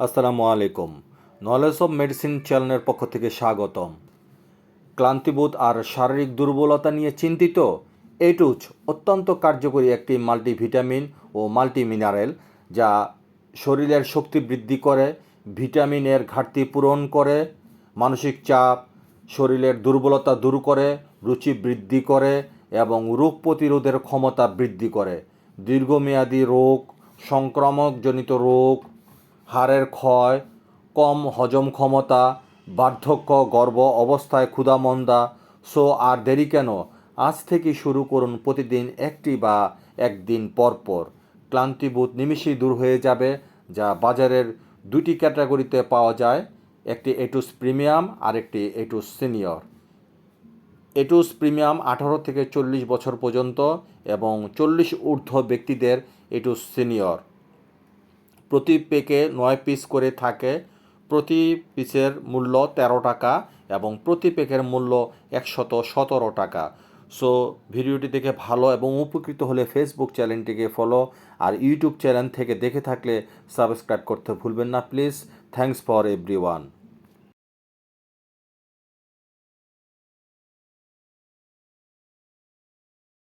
আসসালামু আলাইকুম। Knowledge of medicine চ্যানেলের পক্ষ থেকে স্বাগতম। ক্লান্তিবোধ আর শারীরিক দুর্বলতা নিয়ে চিন্তিত? এটুচ অত্যন্ত কার্যকরী একটি মাল্টিভিটামিন ও মাল্টিমিনারেল যা শরীরের শক্তি বৃদ্ধি করে, ভিটামিনের ঘাটতি পূরণ করে, মানসিক চাপ, শরীরের দুর্বলতা দূর করে, রুচি বৃদ্ধি করে এবং রোগ প্রতিরোধের ক্ষমতা বৃদ্ধি করে। দীর্ঘমেয়াদী রোগ, সংক্রামকজনিত রোগ, হাড়ের ক্ষয়, কম হজম ক্ষমতা, বার্ধক্য, গর্ভ অবস্থায় ক্ষুধামন্দা, সো আর দেরি কেন? আজ থেকে শুরু করুন প্রতিদিন একটি বা একদিন পরপর পর। ক্লান্তিবোধ নিমিষেই দূর হয়ে যাবে, যা বাজারের দুটি ক্যাটাগরিতে পাওয়া যায়, একটি এটুস প্রিমিয়াম আর একটি এটুস সিনিয়র। এটুস প্রিমিয়াম আঠারো থেকে চল্লিশ বছর পর্যন্ত এবং চল্লিশ ঊর্ধ্ব ব্যক্তিদের এটুস সিনিয়র। প্রতি পেকে নয় পিস করে থাকে। প্রতি পিসের মূল্য তেরো টাকা এবং প্রতি পেকের মূল্য একশত সতেরো টাকা। সো, ভিডিওটি দেখে ভালো এবং উপকৃত হলে ফেসবুক চ্যানেলটিকে ফলো আর ইউটিউব চ্যানেল থেকে দেখে থাকলে সাবস্ক্রাইব করতে ভুলবেন না। Please thanks for every